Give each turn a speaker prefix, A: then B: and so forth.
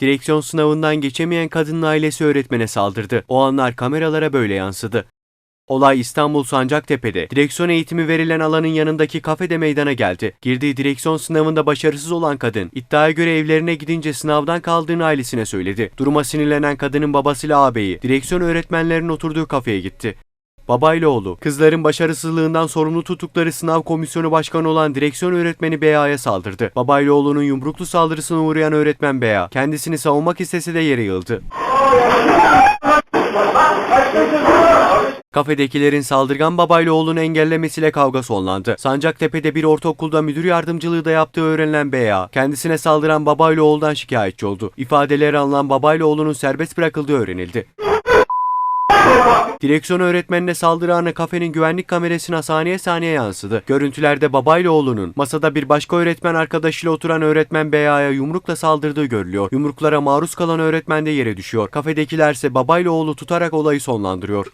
A: Direksiyon sınavından geçemeyen kadının ailesi öğretmene saldırdı. O anlar kameralara böyle yansıdı. Olay İstanbul Sancaktepe'de direksiyon eğitimi verilen alanın yanındaki kafede meydana geldi. Girdiği direksiyon sınavında başarısız olan kadın iddiaya göre evlerine gidince sınavdan kaldığını ailesine söyledi. Duruma sinirlenen kadının babasıyla ağabeyi direksiyon öğretmenlerinin oturduğu kafeye gitti. Babayla oğlu, kızların başarısızlığından sorumlu tuttukları sınav komisyonu başkanı olan direksiyon öğretmeni Beya'ya saldırdı. Babayla oğlunun yumruklu saldırısına uğrayan öğretmen Beya, kendisini savunmak istese de yere yığıldı. Kafedekilerin saldırgan babayla oğlunu engellemesiyle kavga sonlandı. Sancaktepe'de bir ortaokulda müdür yardımcılığı da yaptığı öğrenilen Beya, kendisine saldıran babayla oğuldan şikayetçi oldu. İfadeleri alınan babayla oğlunun serbest bırakıldığı öğrenildi. Direksiyon öğretmenine saldırı anı kafenin güvenlik kamerasına saniye saniye yansıdı. Görüntülerde babayla oğlunun masada bir başka öğretmen arkadaşıyla oturan öğretmen Beya'ya yumrukla saldırdığı görülüyor. Yumruklara maruz kalan öğretmen de yere düşüyor. Kafedekilerse babayla oğlu tutarak olayı sonlandırıyor.